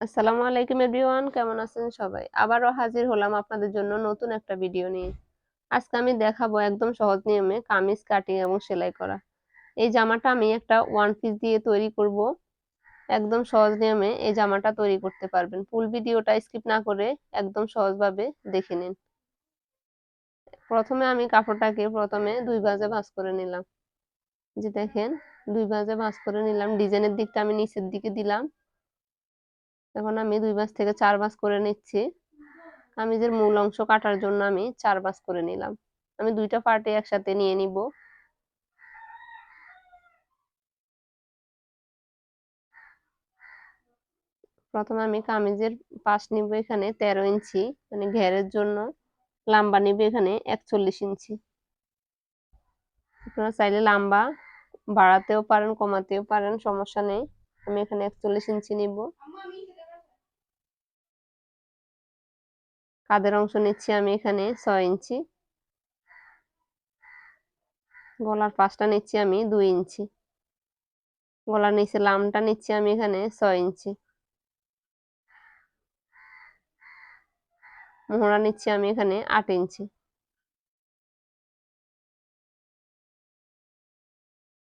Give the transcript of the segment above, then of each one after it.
আসসালামু আলাইকুম এভরিওয়ান, কেমন আছেন সবাই? আবারও হাজির হলাম আপনাদের জন্য নতুন একটা ভিডিও নিয়ে। আজকে আমি দেখাবো একদম সহজ নিয়মে কামিজ কাটিং এবং সেলাই করা। এই জামাটা আমি একটা ওয়ান পিস দিয়ে তৈরি করব। একদম সহজ নিয়মে এই জামাটা তৈরি করতে পারবেন। ফুল ভিডিওটা স্কিপ না করে একদম সহজভাবে দেখে নিন। প্রথমে আমি কাপড়টাকে প্রথমে দুই ভাজে ভাঁজ করে নিলাম। যে দেখেন, দুই ভাজে ভাঁজ করে নিলাম। ডিজাইনের দিকটা আমি নিচের দিকে দিলাম। এখন আমি দুই বাস থেকে চার বাস করে নিচ্ছি। কামিজের মূল অংশ কাটার জন্য আমি চার বাস করে নিলাম। আমি দুইটা পার্টে একসাথে নিয়ে নিব। প্রথমে আমি কামিজের পাশ নিব এখানে তেরো ইঞ্চি মানে ঘেরের জন্য লাম্বা নিব এখানে একচল্লিশ ইঞ্চি। আপনারা চাইলে লাম্বা বাড়াতেও পারেন, কমাতেও পারেন, সমস্যা নেই। আমি এখানে একচল্লিশ ইঞ্চি নিব। কাদের অংশ নিচ্ছি আমি এখানে? ছয় ইঞ্চি। গলার পাশটা নিচ্ছি আমি, দুই ইঞ্চি। গলার নিচে লামটা নিচ্ছি আমি এখানে, ছয় ইঞ্চি। মোহরা নিচ্ছি আমি এখানে, আট ইঞ্চি।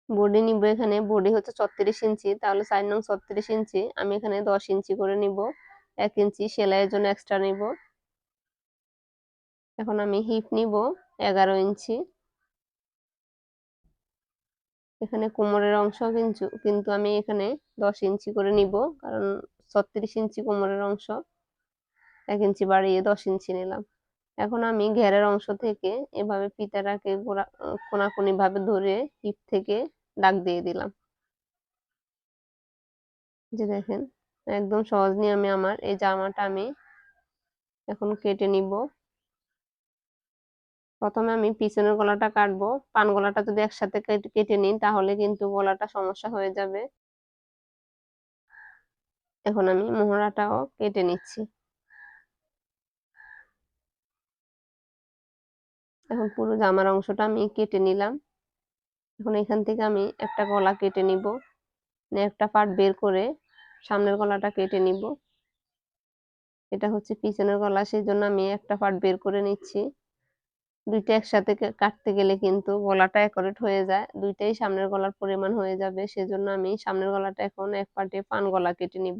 বডি নিব এখানে, বডি হচ্ছে ছত্রিশ ইঞ্চি, তাহলে চার নং ছত্রিশ ইঞ্চি, আমি এখানে দশ ইঞ্চি করে নিব। এক ইঞ্চি সেলাইয়ের জন্য এক্সট্রা নিব। এখন আমি হিপ নিব এগারো ইঞ্চি। এখানে কোমরের অংশ কিন্তু কিন্তু আমি এখানে দশ ইঞ্চি করে নিব, কারণ ছত্রিশ ইঞ্চি কোমরের অংশ, এক ইঞ্চি বাড়িয়ে দশ ইঞ্চি নিলাম। এখন আমি ঘেরের অংশ থেকে এভাবে পিতাটাকে কোনাকুনি ভাবে ধরে হিপ থেকে দাগ দিয়ে দিলাম। যে দেখেন, একদম সহজ নিয়ে আমি আমার এই জামাটা আমি এখন কেটে নিব। প্রথমে আমি পিছনের গলাটা কাটবো, পান গলাটা যদি একসাথে কেটে নিই তাহলে কিন্তু গলাটা সমস্যা হয়ে যাবে। এখন আমি মোহরাটাও কেটে নিচ্ছি। এখন পুরো জামার অংশটা আমি কেটে নিলাম। এখন এখান থেকে আমি একটা গলা কেটে নিব। একটা পার্ট বের করে সামনের গলাটা কেটে নিব। এটা হচ্ছে পিছনের গলা সেই জন্য আমি একটা পার্ট বের করে নিচ্ছি। দুইটা একসাথে কাটতে গেলে কিন্তু গলাটা অ্যাকোরেট হয়ে যায়। দুইটাই সামনের গলার পরিমাণ হয়ে যাবে। সেজন্য আমি সামনের গলাটা এখন এক পাটে পান গলা কেটে নিব।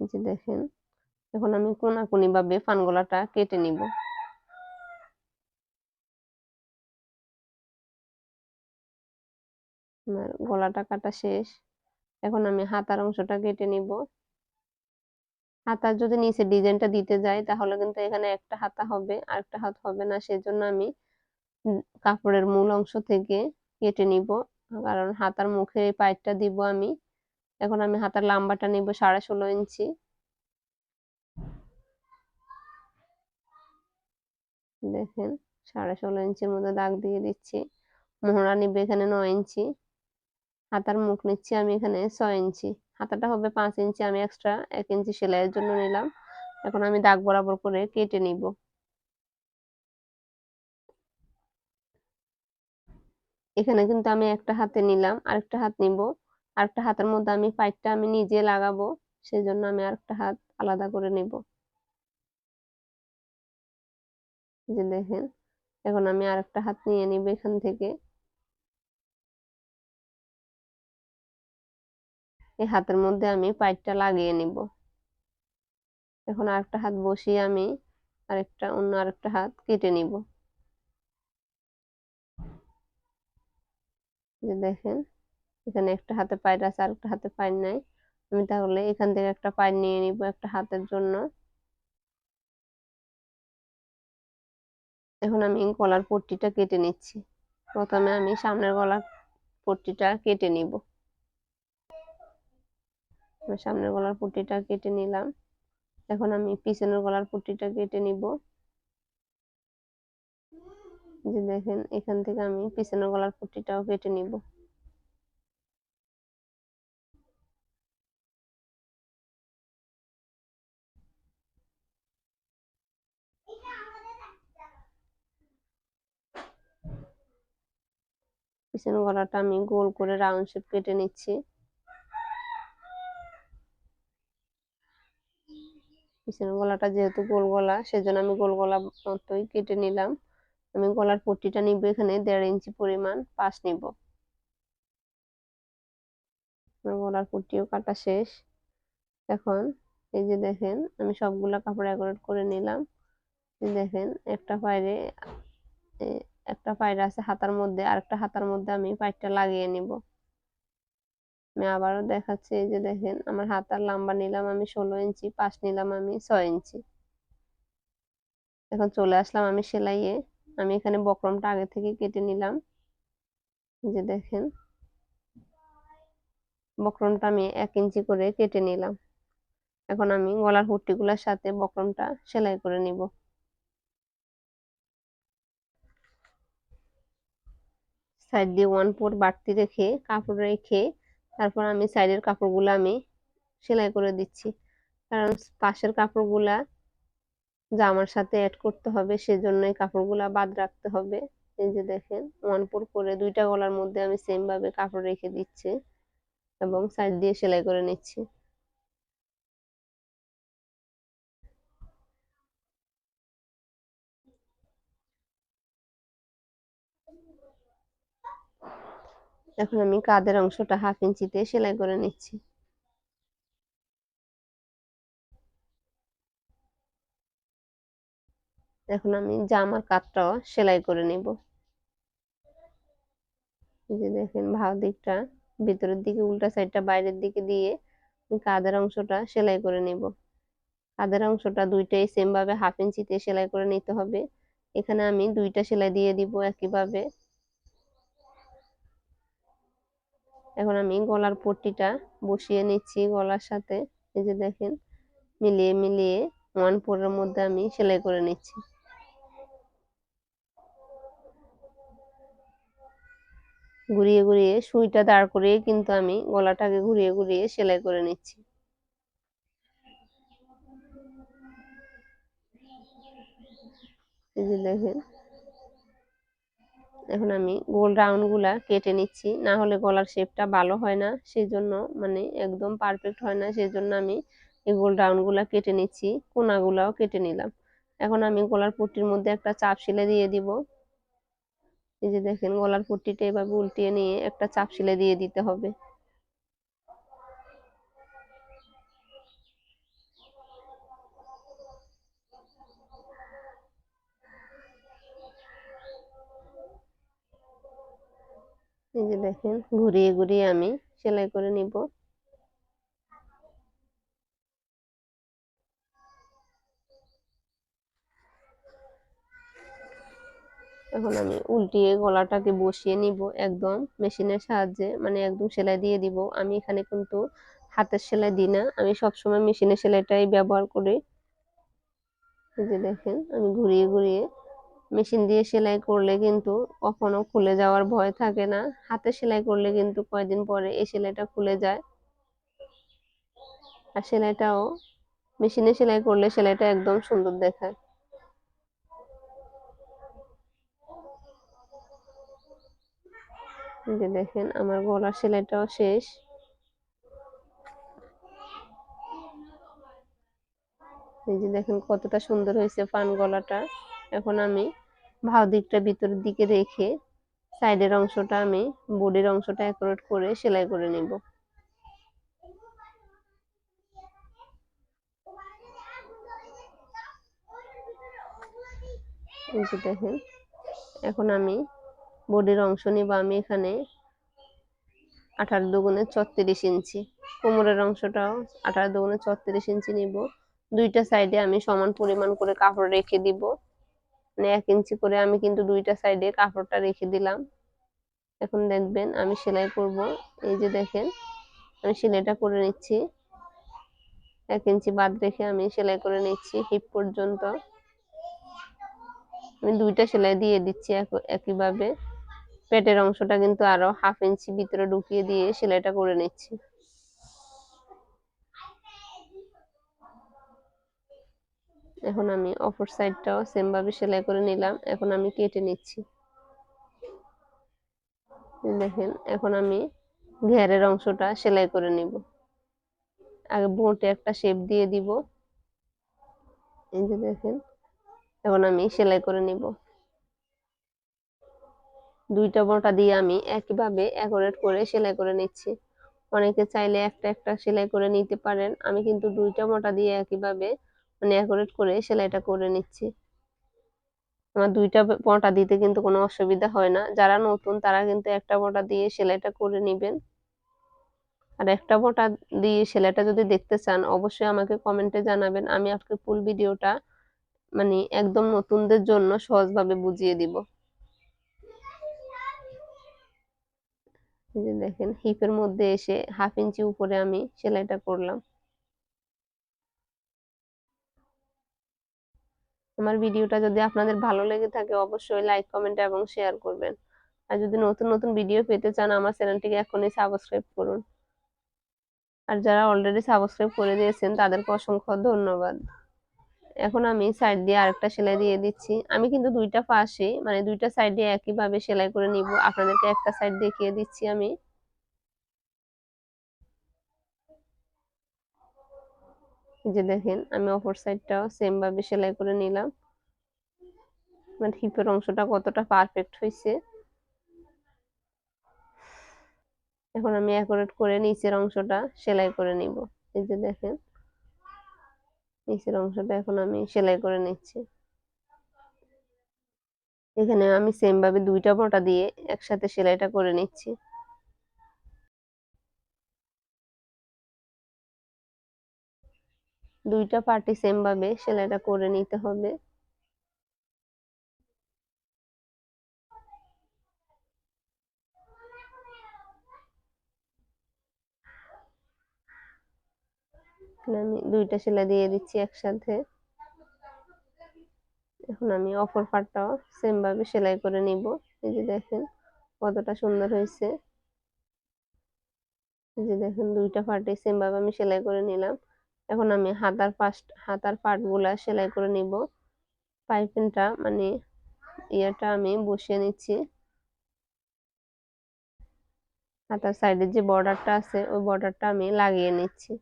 যে দেখেন, এখন আমি কোনাকুনি ভাবে পান গলাটা কেটে নিব। গলাটা কাটা শেষ। এখন আমি হাতার অংশটা কেটে নিব। হাতার যদি নিচে ডিজাইনটা দিতে যাই, তাহলে কিন্তু এখানে একটা হাতা হবে আর একটা হাত হবে না। সেজন্য আমি কাপড়ের মূল অংশ থেকে কেটে নিব। কারণ হাতার মুখে এই পাইপটা দিব আমি। এখন আমি হাতার লাম্বাটা নিব সাড়ে ষোলো ইঞ্চি। দেখেন, সাড়ে ষোলো ইঞ্চির মধ্যে দাগ দিয়ে দিচ্ছি। মোহরা নিবে এখানে নয় ইঞ্চি। হাতার মুখ নিচ্ছি আমি এখানে ছয় ইঞ্চি। হাতাটা হবে পাঁচ ইঞ্চি, আমি এক্সট্রা এক ইঞ্চি সেলাইয়ের জন্য নিলাম। এখন আমি দাগ বরাবর করে কেটে নিব। এখানে কিন্তু আমি একটা হাতে নিলাম, আরেকটা হাত নিব। আরেকটা হাতের মধ্যে আমি পাইপটা আমি নিজে লাগাবো সেই জন্য আমি আরেকটা হাত আলাদা করে নিব। যে দেখেন, এখন আমি আরেকটা হাত নিয়ে নিব এখান থেকে। এই হাতের মধ্যে আমি পাইপটা লাগিয়ে নিব। এখন আরেকটা হাত বসিয়ে আমি আরেকটা, অন্য আরেকটা হাত কেটে নিব। যে দেখেন, এখানে একটা হাতে পায়ের আছে, আরেকটা হাতে পায়ের নাই। আমি তাহলে এখান থেকে একটা পায়ের নিয়ে নিব একটা হাতের জন্য। এখন আমি গলার পট্টিটা কেটে নিচ্ছি। প্রথমে আমি সামনের গলার পট্টিটা কেটে নিব। সামনের গলার পট্টিটা কেটে নিলাম। এখন আমি পিছনের গলার পট্টিটা কেটে নিব। যে দেখেন, এখান থেকে আমি পিছনের গলার পট্টিটাও কেটে নিব। পিছনের গলাটা আমি গোল করে রাউন্ড শেপ কেটে নিচ্ছি। পিছনের গলাটা যেহেতু গোল গলা, সেজন্য আমি গোল গলা মতোই কেটে নিলাম। আমি গলার পট্টিটা নিব এখানে, দেড় ইঞ্চি পরিমাণ পাশ নিব। গলার পট্টিও কাটা শেষ। এখন এই যে দেখেন, আমি সবগুলা কাপড় অ্যাকোরেট করে নিলাম। দেখেন, একটা পায়রে একটা পায়রা আছে হাতার মধ্যে আর একটা হাতার মধ্যে আমি পাইপটা লাগিয়ে নিব। আমি আবারও দেখাচ্ছি, এই যে দেখেন, আমার হাতার লম্বা নিলাম আমি ষোলো ইঞ্চি, পাশ নিলাম আমি ছয় ইঞ্চি। এখন চলে আসলাম আমি সেলাইয়ে। আমি এখানে বক্রমটা আগে থেকে কেটে নিলাম। যে দেখেন, বক্রমটা আমি এক ইঞ্চি করে কেটে নিলাম। এখন আমি গলার হুট্টিগুলোর সাথে বক্রমটা সেলাই করে নিব। সাইড দিয়ে ওয়ান ফোর বাড়তি রেখে, কাপড় রেখে তারপর আমি সাইডের কাপড়গুলো আমি সেলাই করে দিচ্ছি। কারণ পাশের কাপড়গুলা জামার সাথে অ্যাড করতে হবে সেজন্য এই কাপড়গুলা বাদ রাখতে হবে। এই যে দেখেন ওয়ান ফোর করে দুইটা গলার মধ্যে আমি সেম ভাবে কাপড় রেখে দিচ্ছি এবং সাইড দিয়ে সেলাই করে নিচ্ছি। এখন আমি কাদের অংশটা হাফ ইঞ্চিতে সেলাই করে নিচ্ছি। এখন আমি জামার কাতটাও সেলাই করে নিব। যে দেখেন ভাও দিকটা ভিতরের দিকে, উল্টা সাইডটা বাইরের দিকে দিয়ে কাদের অংশটা সেলাই করে নিব। কাদের অংশটা দুইটাই সেম ভাবে হাফ ইঞ্চিতে সেলাই করে নিতে হবে। এখানে আমি দুইটা সেলাই দিয়ে দিব একইভাবে। এখন আমি গলার পট্টিটা বসিয়ে নিচ্ছি গলার সাথে। এই যে দেখেন, মিলিয়ে মিলিয়ে ওয়ান ফোরের মধ্যে আমি সেলাই করে নিচ্ছি। ঘুরিয়ে ঘুরিয়ে সুইটা দাঁড় করিয়ে কিন্তু আমি গলাটাকে ঘুরিয়ে ঘুরিয়ে সেলাই করে নিচ্ছি। এই যে দেখেন এখন আমি গোল রাউন্ডগুলা কেটে নিচ্ছি। না হলে গলার শেপটা ভালো হয় না সেই জন্য মানে একদম পারফেক্ট হয় না সেই জন্য আমি এই গোল রাউন্ডগুলা কেটে নিচ্ছি, কোনাগুলাও কেটে নিলাম। এখন আমি গলার পট্টির মধ্যে একটা চাপ সিলে দিয়ে দিব। এই যে দেখেন, গলার পট্টিটা এভাবে উল্টিয়ে নিয়ে একটা চাপ সিলে দিয়ে দিতে হবে। এই যে দেখেন, ঘুরিয়ে ঘুরিয়ে আমি সেলাই করে নিব। এখন আমি উল্টিয়ে গলাটাকে বসিয়ে নিব একদম মেশিনের সাহায্যে মানে একদম সেলাই দিয়ে দিব। আমি এখানে কিন্তু হাতের সেলাই দিই না, আমি সবসময় মেশিনের সেলাইটাই ব্যবহার করি। এই যে দেখেন, আমি ঘুরিয়ে ঘুরিয়ে মেশিন দিয়ে সেলাই করলে কিন্তু কখনো খুলে যাওয়ার ভয় থাকে না। হাতে সেলাই করলে কিন্তু কয়দিন পরে এই সেলাইটা খুলে যায়। আর সেলাইটাও, মেশিনে সেলাই করলে সেলাইটা একদম সুন্দর দেখায়। যে দেখেন, আমার গলার সেলাইটাও শেষ। এই যে দেখেন কতটা সুন্দর হয়েছে পান গলাটা। এখন আমি ভাও দিকটা ভিতরের দিকে রেখে সাইডের অংশটা আমি বডির অংশটা অ্যাকুরেট করে সেলাই করে নেব। দেখেন, এখন আমি বডির অংশ নিব, আমি এখানে আঠারো দুগুণে ছত্রিশ ইঞ্চি। কোমরের অংশটাও আঠারো দুগুণে ছত্রিশ ইঞ্চি নিব। দুইটা সাইডে আমি সমান পরিমাণ করে কাপড় রেখে দিব। মানে এক ইঞ্চি করে আমি কিন্তু দুইটা সাইডে কাপড়টা রেখে দিলাম। এখন দেখবেন আমি সেলাই করব। এই যে দেখেন, আমি সেলাইটা করে নিচ্ছি। এক ইঞ্চি বাদ রেখে আমি সেলাই করে নিচ্ছি হিপ পর্যন্ত। আমি দুইটা সেলাই দিয়ে দিচ্ছি একইভাবে। পেটের অংশটা কিন্তু আরও হাফ ইঞ্চি ভিতরে ঢুকিয়ে দিয়ে সেলাইটা করে নিচ্ছি। এখন আমি অপর সাইডটাও সেম ভাবে সেলাই করে নিলাম। এখন আমি কেটে নিচ্ছি। দেখেন, এখন আমি ঘেরের অংশটা সেলাই করে নিব। আগে বোটে একটা শেপ দিয়ে দিব। এই যে দেখেন, এখন আমি সেলাই করে নিব। দুইটা বোটা দিয়ে আমি একইভাবে অ্যাকোরেট করে সেলাই করে নিচ্ছি। অনেকে চাইলে একটা একটা সেলাই করে নিতে পারেন। আমি কিন্তু দুইটা মোটা দিয়ে একইভাবে মানে অ্যাকোরেট করে সেলাইটা করে নিচ্ছি। আমার দুইটা মোটা দিতে কিন্তু কোনো অসুবিধা হয় না। যারা নতুন, তারা কিন্তু একটা মোটা দিয়ে সেলাইটা করে নেবেন। আর একটা মোটা দিয়ে সেলাইটা যদি দেখতে চান, অবশ্যই আমাকে কমেন্টে জানাবেন। আমি আজকে ফুল ভিডিওটা মানে একদম নতুনদের জন্য সহজভাবে বুঝিয়ে দিব। দেখেন হিপের মধ্যে এসে হাফ ইঞ্চি উপরে আমি সেলাইটা করলাম। আমার ভিডিওটা যদি আপনাদের ভালো লেগে থাকে, অবশ্যই লাইক কমেন্ট এবং শেয়ার করবেন। আর যদি নতুন নতুন ভিডিও পেতে চান, আমার চ্যানেলটিকে এখনই সাবস্ক্রাইব করুন। আর যারা অলরেডি সাবস্ক্রাইব করে দিয়েছেন, তাদেরকে অসংখ্য ধন্যবাদ। এখন আমি সাইড দিয়ে আরেকটা সেলাই দিয়ে দিচ্ছি। আমি কিন্তু দুইটা পাশে মানে দুইটা সাইড দিয়ে একইভাবে সেলাই করে নিব। আপনাদেরকে একটা সাইড দেখিয়ে দিচ্ছি আমি। যে দেখেন, আমি অপর সাইডটাও সেম ভাবে সেলাই করে নিলাম। মানে হিপের অংশটা কতটা পারফেক্ট হয়েছে। এখন আমি অ্যাকোরেট করে নিচের অংশটা সেলাই করে নিব। এই যে দেখেন, নিচের অংশটা এখন আমি সেলাই করে নিচ্ছি। এখানে আমি সেম ভাবে দুইটা মোটা দিয়ে একসাথে সেলাইটা করে নিচ্ছি। দুইটা পার্টি সেম ভাবে সেলাইটা করে নিতে হবে। আমি দুইটা সেলাই দিয়ে দিচ্ছি একসাথে। এখন আমি অপর পাটটাও সেম ভাবে সেলাই করে নিব। এই যে দেখেন কতটা সুন্দর হয়েছে। এই যে দেখেন দুইটা পার্টে সেম ভাবে আমি সেলাই করে নিলাম। এখন আমি হাতার পাশ হাতার পাটগুলা সেলাই করে নিব। পাইপিংটা মানে ইয়েটা আমি বসিয়ে নিচ্ছি। হাতার সাইডের যে বর্ডারটা আছে, ওই বর্ডারটা আমি লাগিয়ে নিচ্ছি।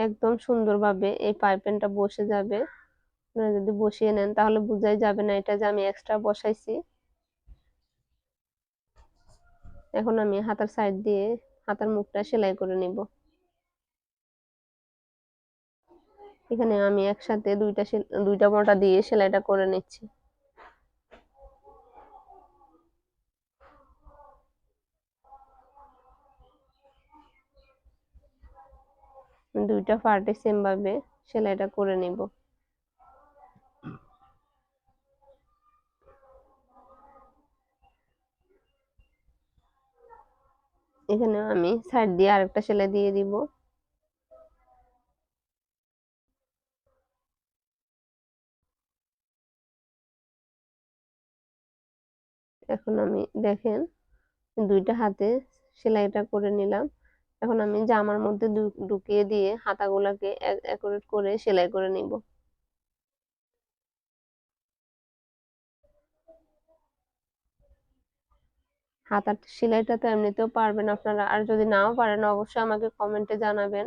একদম সুন্দরভাবে এই পাইপেনটা বসে যাবে। আপনারা যদি বসিয়ে নেন, তাহলে বোঝাই যাবে না এটা যে আমি এক্সট্রা বসাইছি। এখন আমি হাতার সাইড দিয়ে হাতার মুখটা সেলাই করে নিব। এখানে আমি একসাথে দুইটা দুইটা মোটা দিয়ে সেলাইটা করে নিচ্ছি। দুইটা পার্টে সেম ভাবে সেলাইটা করে নিব। এখানে আমি সাইড দিয়ে আরেকটা সেলাই দিয়ে দিব। এখন আমি দেখেন, দুইটা হাতে সেলাইটা করে নিলাম। এখন আমি জামার মধ্যে ঢুকিয়ে দিয়ে হাতাগুলাকে অ্যাকুরেট করে সেলাই করে নিব। হাতার সেলাইটা তো এমনিতেও পারবেন আপনারা। আর যদি নাও পারেন, অবশ্যই আমাকে কমেন্টে জানাবেন।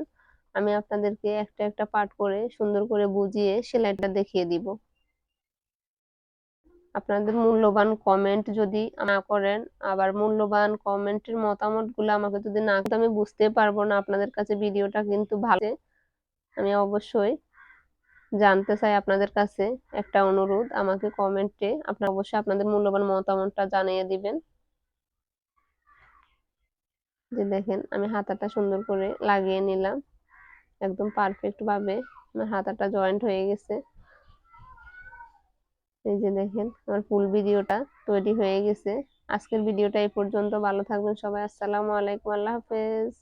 আমি আপনাদেরকে একটা একটা পার্ট করে, সুন্দর করে বুঝিয়ে সেলাইটা দেখিয়ে দিব। আপনাদের মূল্যবান কমেন্ট যদি না করেন, আবার মূল্যবান কমেন্টের মতামতগুলো আমাকে যদি না আমি বুঝতে পারব না আপনাদের কাছে ভিডিওটা কিন্তু ভালো। আমি অবশ্যই জানতে চাই আপনাদের কাছে একটা অনুরোধ। আমাকে কমেন্টে আপনারা অবশ্যই আপনাদের মূল্যবান মতামতটা জানিয়ে দিবেন। যে দেখেন, আমি হাতাটা সুন্দর করে লাগিয়ে নিলাম। একদম পারফেক্ট ভাবে আমার হাতাটা জয়েন্ট হয়ে গেছে। এই যে দেখেন, আমার ফুল ভিডিওটা তৈরি হয়ে গেছে। আজকের ভিডিওটা এই পর্যন্ত। ভালো থাকবেন সবাই। আসসালামু আলাইকুম। আল্লাহ হাফেজ।